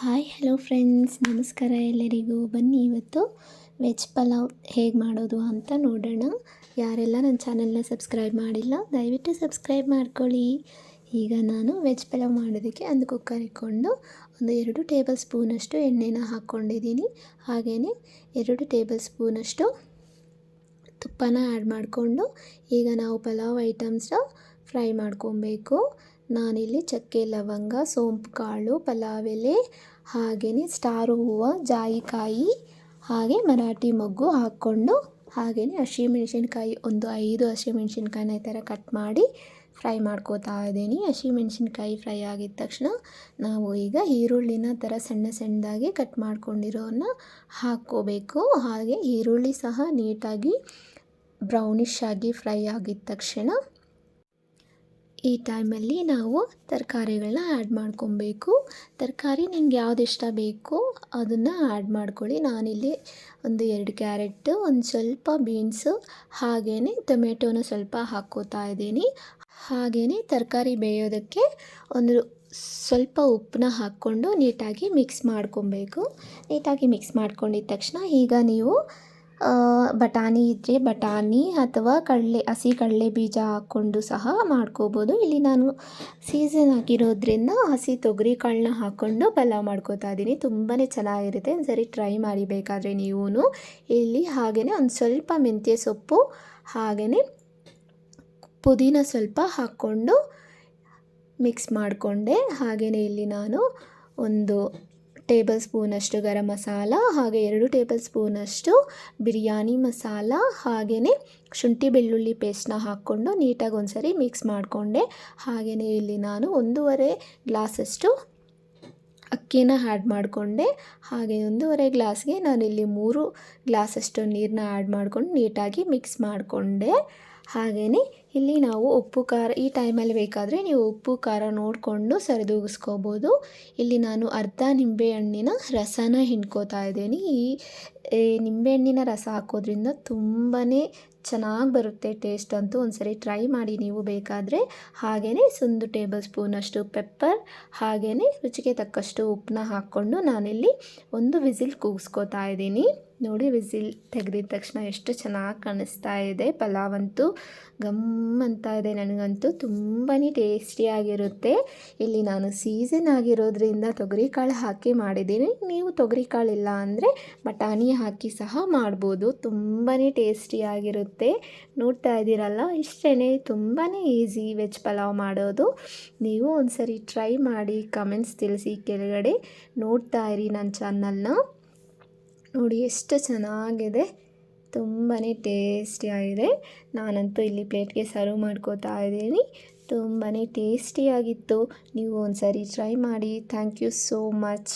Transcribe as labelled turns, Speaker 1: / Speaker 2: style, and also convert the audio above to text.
Speaker 1: Hi hello friends ನಮಸ್ಕಾರ ಎಲ್ಲರಿಗೂ. ಬನ್ನಿ ಇವತ್ತು ವೆಜ್ ಪಲಾವ್ ಹೇಗೆ ಮಾಡೋದು ಅಂತ ನೋಡೋಣ. ಯಾರೆಲ್ಲ ನನ್ನ ಚಾನಲ್ನ ಸಬ್ಸ್ಕ್ರೈಬ್ ಮಾಡಿಲ್ಲ, ದಯವಿಟ್ಟು ಸಬ್ಸ್ಕ್ರೈಬ್ ಮಾಡ್ಕೊಳ್ಳಿ. ಈಗ ನಾನು ವೆಜ್ ಪಲಾವ್ ಮಾಡೋದಕ್ಕೆ ಒಂದು ಕುಕ್ಕರ್ ಇಟ್ಕೊಂಡು ಒಂದು ಎರಡು ಟೇಬಲ್ ಸ್ಪೂನಷ್ಟು ಎಣ್ಣೆನ ಹಾಕ್ಕೊಂಡಿದ್ದೀನಿ. ಹಾಗೆಯೇ ಎರಡು ಟೇಬಲ್ ಸ್ಪೂನಷ್ಟು ತುಪ್ಪನ ಆ್ಯಡ್ ಮಾಡಿಕೊಂಡು ಈಗ ನಾವು ಪಲಾವ್ ಐಟಮ್ಸ್ನ ಫ್ರೈ ಮಾಡ್ಕೊಬೇಕು. ನಾನಿಲ್ಲಿ ಚಕ್ಕೆ, ಲವಂಗ, ಸೋಂಪು, ಕಾಳು ಪಲಾವ್ ಎಲೆ ಹಾಗೆಯೇ ಸ್ಟಾರ್ ಹೂವು, ಜಾಯಿಕಾಯಿ, ಹಾಗೆ ಮರಾಠಿ ಮೊಗ್ಗು ಹಾಕ್ಕೊಂಡು ಹಾಗೆಯೇ ಹಸಿಮೆಣ್ಸಿನ್ಕಾಯಿ, ಒಂದು ಐದು ಹಸಿಮೆಣ್ಸಿನ್ಕಾಯಿನ ಈ ಥರ ಕಟ್ ಮಾಡಿ ಫ್ರೈ ಮಾಡ್ಕೋತಾ ಇದ್ದೀನಿ. ಹಸಿಮೆಣ್ಸಿನ್ಕಾಯಿ ಫ್ರೈ ಆಗಿದ ತಕ್ಷಣ ನಾವು ಈಗ ಈರುಳ್ಳಿನ ಥರ ಸಣ್ಣ ಸಣ್ಣದಾಗಿ ಕಟ್ ಮಾಡ್ಕೊಂಡಿರೋನ್ನ ಹಾಕ್ಕೋಬೇಕು. ಹಾಗೆ ಈರುಳ್ಳಿ ಸಹ ನೀಟಾಗಿ ಬ್ರೌನಿಷ್ ಆಗಿ ಫ್ರೈ ಆಗಿದ ತಕ್ಷಣ ಈ ಟೈಮಲ್ಲಿ ನಾವು ತರಕಾರಿಗಳನ್ನ ಆ್ಯಡ್ ಮಾಡ್ಕೊಬೇಕು. ತರಕಾರಿ ನಿಮ್ಗೆ ಯಾವ್ದು ಇಷ್ಟ ಬೇಕೋ ಅದನ್ನು ಆ್ಯಡ್ ಮಾಡ್ಕೊಳ್ಳಿ. ನಾನಿಲ್ಲಿ ಒಂದು ಎರಡು ಕ್ಯಾರೆಟ್ ಒಂದು ಸ್ವಲ್ಪ ಬೀನ್ಸು ಹಾಗೆಯೇ ಟೊಮೆಟೊನ ಸ್ವಲ್ಪ ಹಾಕೋತಾ ಇದ್ದೀನಿ. ಹಾಗೆಯೇ ತರಕಾರಿ ಬೇಯೋದಕ್ಕೆ ಒಂದು ಸ್ವಲ್ಪ ಉಪ್ಪನ್ನ ಹಾಕ್ಕೊಂಡು ನೀಟಾಗಿ ಮಿಕ್ಸ್ ಮಾಡ್ಕೊಬೇಕು. ನೀಟಾಗಿ ಮಿಕ್ಸ್ ಮಾಡ್ಕೊಂಡಿದ್ದ ತಕ್ಷಣ ಈಗ ನೀವು ಬಟಾಣಿ ಇದ್ದರೆ ಬಟಾಣಿ ಅಥವಾ ಕಡಲೆ, ಹಸಿ ಕಡಲೆ ಬೀಜ ಹಾಕ್ಕೊಂಡು ಸಹ ಮಾಡ್ಕೋಬೋದು. ಇಲ್ಲಿ ನಾನು ಸೀಸನ್ ಆಗಿರೋದ್ರಿಂದ ಹಸಿ ತೊಗರಿ ಕಾಳನ್ನ ಹಾಕ್ಕೊಂಡು ಪಲಾವ್ ಮಾಡ್ಕೋತಾ ಇದ್ದೀನಿ. ತುಂಬಾ ಚೆನ್ನಾಗಿರುತ್ತೆ. ಒಂದು ಸರಿ ಟ್ರೈ ಮಾಡಿ ಬೇಕಾದರೆ ನೀವೂ ಇಲ್ಲಿ ಹಾಗೆಯೇ ಒಂದು ಸ್ವಲ್ಪ ಮೆಂತ್ಯ ಸೊಪ್ಪು ಹಾಗೆಯೇ ಪುದೀನ ಸ್ವಲ್ಪ ಹಾಕ್ಕೊಂಡು ಮಿಕ್ಸ್ ಮಾಡಿಕೊಂಡೆ. ಹಾಗೆಯೇ ಇಲ್ಲಿ ನಾನು ಒಂದು ಟೇಬಲ್ ಸ್ಪೂನಷ್ಟು ಗರಂ ಮಸಾಲ ಹಾಗೆ ಎರಡು ಟೇಬಲ್ ಸ್ಪೂನಷ್ಟು ಬಿರಿಯಾನಿ ಮಸಾಲ ಹಾಗೆಯೇ ಶುಂಠಿ ಬೆಳ್ಳುಳ್ಳಿ ಪೇಸ್ಟ್ನ ಹಾಕ್ಕೊಂಡು ನೀಟಾಗಿ ಒಂದ್ಸರಿ ಮಿಕ್ಸ್ ಮಾಡಿಕೊಂಡೆ. ಹಾಗೆಯೇ ಇಲ್ಲಿ ನಾನು ಒಂದೂವರೆ ಗ್ಲಾಸಷ್ಟು ಅಕ್ಕಿನ ಆ್ಯಡ್ ಮಾಡಿಕೊಂಡೆ. ಹಾಗೆ ಒಂದೂವರೆ ಗ್ಲಾಸ್ಗೆ ನಾನಿಲ್ಲಿ ಮೂರು ಗ್ಲಾಸಷ್ಟು ನೀರನ್ನ ಆ್ಯಡ್ ಮಾಡಿಕೊಂಡು ನೀಟಾಗಿ ಮಿಕ್ಸ್ ಮಾಡಿಕೊಂಡೆ. ಹಾಗೆಯೇ ಇಲ್ಲಿ ನಾವು ಉಪ್ಪು, ಖಾರ ಈ ಟೈಮಲ್ಲಿ ಬೇಕಾದರೆ ನೀವು ಉಪ್ಪು, ಖಾರ ನೋಡಿಕೊಂಡು ಸರಿದೂಗಿಸ್ಕೋಬೋದು. ಇಲ್ಲಿ ನಾನು ಅರ್ಧ ನಿಂಬೆಹಣ್ಣಿನ ರಸನ ಹಿಂಡ್ಕೋತಾ ಇದ್ದೀನಿ. ಈ ನಿಂಬೆಹಣ್ಣಿನ ರಸ ಹಾಕೋದ್ರಿಂದ ತುಂಬಾ ಚೆನ್ನಾಗಿ ಬರುತ್ತೆ ಟೇಸ್ಟ್ ಅಂತೂ ಒಂದ್ಸರಿ ಟ್ರೈ ಮಾಡಿ ನೀವು ಬೇಕಾದರೆ. ಹಾಗೆಯೇ ಒಂದು ಟೇಬಲ್ ಸ್ಪೂನಷ್ಟು ಪೆಪ್ಪರ್ ಹಾಗೆಯೇ ರುಚಿಗೆ ತಕ್ಕಷ್ಟು ಉಪ್ಪನ್ನ ಹಾಕ್ಕೊಂಡು ನಾನಿಲ್ಲಿ ಒಂದು ವಿಸಿಲ್ ಕೂಗಿಸ್ಕೋತಾ ಇದ್ದೀನಿ. ನೋಡಿ, ವಿಸಿಲ್ ತೆಗೆದಿದ ತಕ್ಷಣ ಎಷ್ಟು ಚೆನ್ನಾಗಿ ಕಾಣಿಸ್ತಾ ಇದೆ. ಪಲಾವ್ ಅಂತೂ ಗಮ್ ಅಂತ ಇದೆ ನನಗಂತೂ. ತುಂಬಾ ಟೇಸ್ಟಿಯಾಗಿರುತ್ತೆ ಇಲ್ಲಿ ನಾನು ಸೀಸನ್ ಆಗಿರೋದ್ರಿಂದ ತೊಗರಿಕಾಳು ಹಾಕಿ ಮಾಡಿದ್ದೀನಿ. ನೀವು ತೊಗರಿಕಾಳು ಇಲ್ಲ ಅಂದರೆ ಬಟಾಣಿ ಹಾಕಿ ಸಹ ಮಾಡ್ಬೋದು. ತುಂಬಾ ಟೇಸ್ಟಿಯಾಗಿರುತ್ತೆ ನೋಡ್ತಾ ಇದ್ದೀರಲ್ಲ ಇಷ್ಟೇ ತುಂಬಾ ಈಸಿ ವೆಜ್ ಪಲಾವ್ ಮಾಡೋದು. ನೀವು ಒಂದ್ಸರಿ ಟ್ರೈ ಮಾಡಿ, ಕಮೆಂಟ್ಸ್ ತಿಳಿಸಿ, ಕೆಳಗಡೆ ನೋಡ್ತಾ ಇರಿ ನನ್ನ ಚಾನಲ್ನ. ನೋಡಿ ಎಷ್ಟು ಚೆನ್ನಾಗಿದೆ. ತುಂಬಾ ಟೇಸ್ಟಿಯಾಗಿದೆ ನಾನಂತೂ ಇಲ್ಲಿ ಪ್ಲೇಟ್ಗೆ ಸರ್ವ್ ಮಾಡ್ಕೋತಾ ಇದ್ದೀನಿ. ತುಂಬಾ ಟೇಸ್ಟಿಯಾಗಿತ್ತು ನೀವು ಒಂದು ಸರಿ ಟ್ರೈ ಮಾಡಿ. Thank you so much